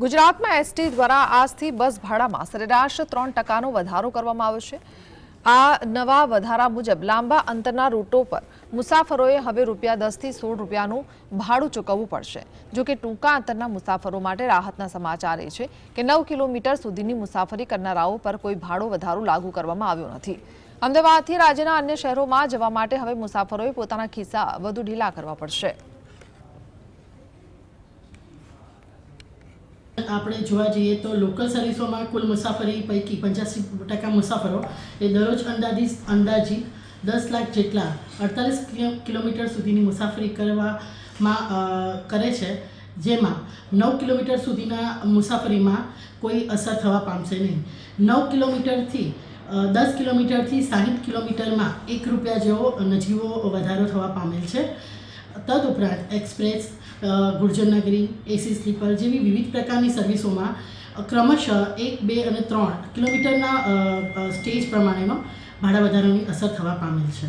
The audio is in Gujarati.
ગુજરાતમાં એસટી દ્વારા આજથી બસ ભાડામાં સરેરાશ ત્રણ ટકાનો વધારો કરવામાં આવ્યો છે. આ નવા વધારા મુજબ લાંબા અંતરના રૂટો પર મુસાફરોએ હવે રૂપિયા દસથી સોળ રૂપિયાનું ભાડું ચૂકવવું પડશે. જો કે ટૂંકા અંતરના મુસાફરો માટે રાહતના સમાચાર એ છે કે નવ કિલોમીટર સુધીની મુસાફરી કરનારાઓ પર કોઈ ભાડો વધારો લાગુ કરવામાં આવ્યો નથી. અમદાવાદથી રાજ્યના અન્ય શહેરોમાં જવા માટે હવે મુસાફરોએ પોતાના ખિસ્સા વધુ ઢીલા કરવા પડશે. આપણે જોવા જઈએ તો લોકલ સર્વિસોમાં કુલ મુસાફરી પૈકી પંચ્યાસી ટકા મુસાફરો એ દરરોજ અંદાજિત અંદાજિત દસ લાખ જેટલા અડતાલીસ કિલોમીટર સુધીની મુસાફરી કરવામાં કરે છે. જેમાં નવ કિલોમીટર સુધીના મુસાફરીમાં કોઈ અસર થવા પામશે નહીં. નવ કિલોમીટરથી દસ કિલોમીટરથી સાહીઠ કિલોમીટરમાં એક રૂપિયા જેવો નજીવો વધારો થવા પામેલ છે. તદુપરાંત એક્સપ્રેસ ગુર્જરનગરી એસી સ્લીપર જેવી વિવિધ પ્રકારની સર્વિસોમાં ક્રમશઃ એક, બે અને ત્રણ કિલોમીટરના સ્ટેજ પ્રમાણેનો ભાડા વધારાની અસર થવા પામેલ છે.